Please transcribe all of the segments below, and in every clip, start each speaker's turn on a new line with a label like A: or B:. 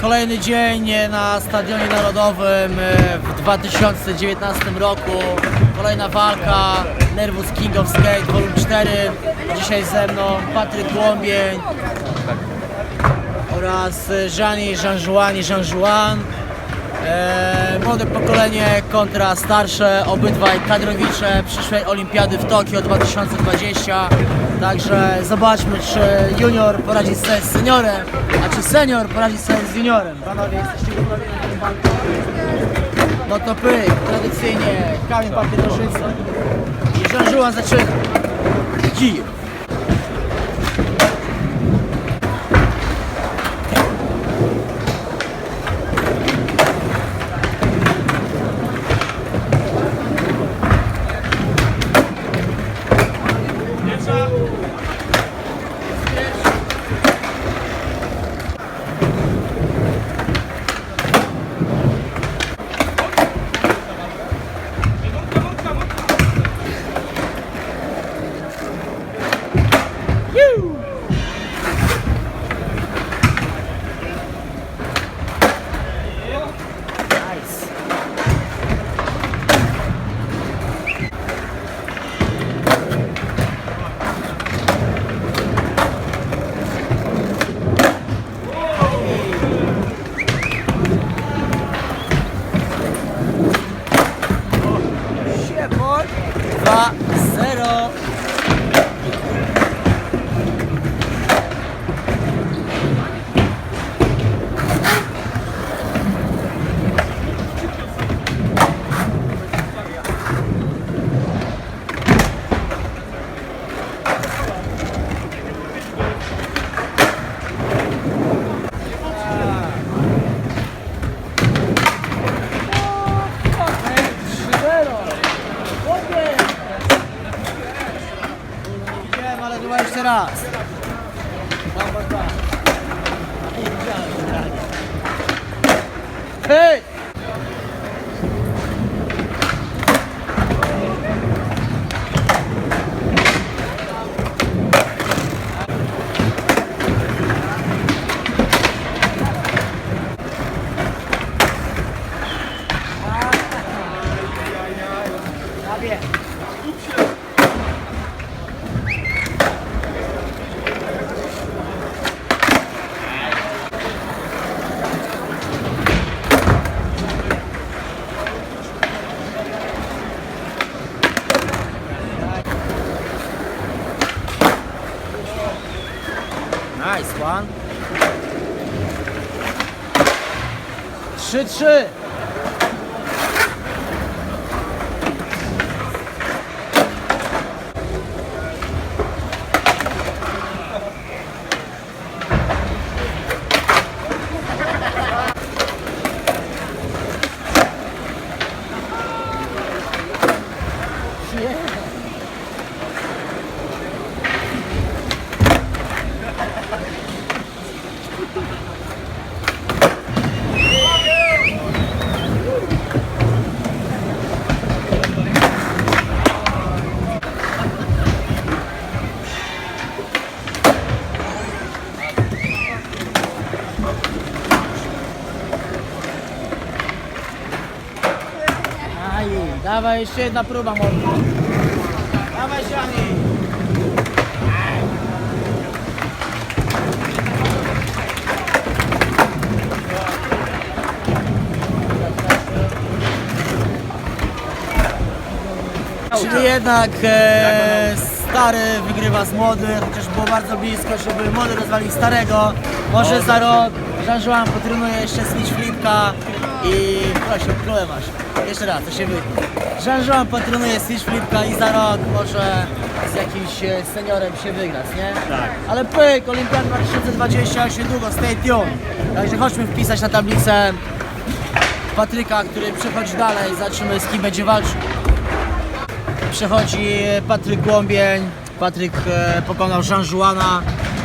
A: Kolejny dzień na Stadionie Narodowym e, w 2019 roku. Kolejna walka Nervous King of Skate Volume 4. Dzisiaj ze mną Patryk Głąbień oraz Jeani Jean-Juan i Jean-Juan. E, młode pokolenie kontra starsze, obydwaj kadrowicze przyszłej olimpiady w Tokio 2020. Także zobaczmy, czy junior poradzi sobie z seniorem, a czy senior poradzi sobie z juniorem. Panowie, jesteście gotowi na walkę? No to pyk, tradycyjnie kamień, papier, nożyce. I Jean-Juan zaczyna. Kij. Widziałem, ale chyba jeszcze raz. Hej! Prawie. Nice one. 3-3. Dawaj jeszcze jedna próba mordo. Dawaj Siani. Czyli jednak e, stary wygrywa z młodym, chociaż było bardzo blisko, żeby młody rozwalił starego. Może za rok Jean-Juan potrenuje jeszcze switch flipka i proszę, królę masz. Jeszcze raz, to się wytnie. Jean-Juan potrenuje switch flipka i za rok może z jakimś e, seniorem się wygrać, nie?
B: Tak.
A: Ale pyk, Olimpiada 2020 już niedługo, stay tuned. Także chodźmy wpisać na tablicę Patryka, który przechodzi dalej, zobaczymy z kim będzie walczył. Przechodzi Patryk Głąbień. Patryk e, pokonał Jean-Juana.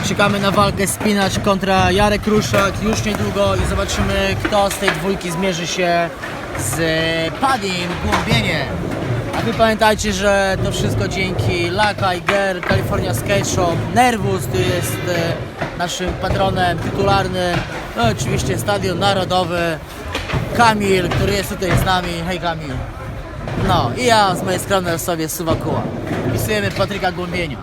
A: Czekamy na walkę spinacz kontra Jarek Ruszak już niedługo i zobaczymy kto z tej dwójki zmierzy się z Padim Głąbieniem. A wy pamiętajcie, że to wszystko dzięki Laka i Ger, California Skate Shop, Nervous, który jest e, naszym patronem tytularnym. No oczywiście Stadion Narodowy, Kamil, który jest tutaj z nami. Hej Kamil. No i ja z mojej skromnej osoby z Suwakuła. Wpisujemy Patryka Głębienia.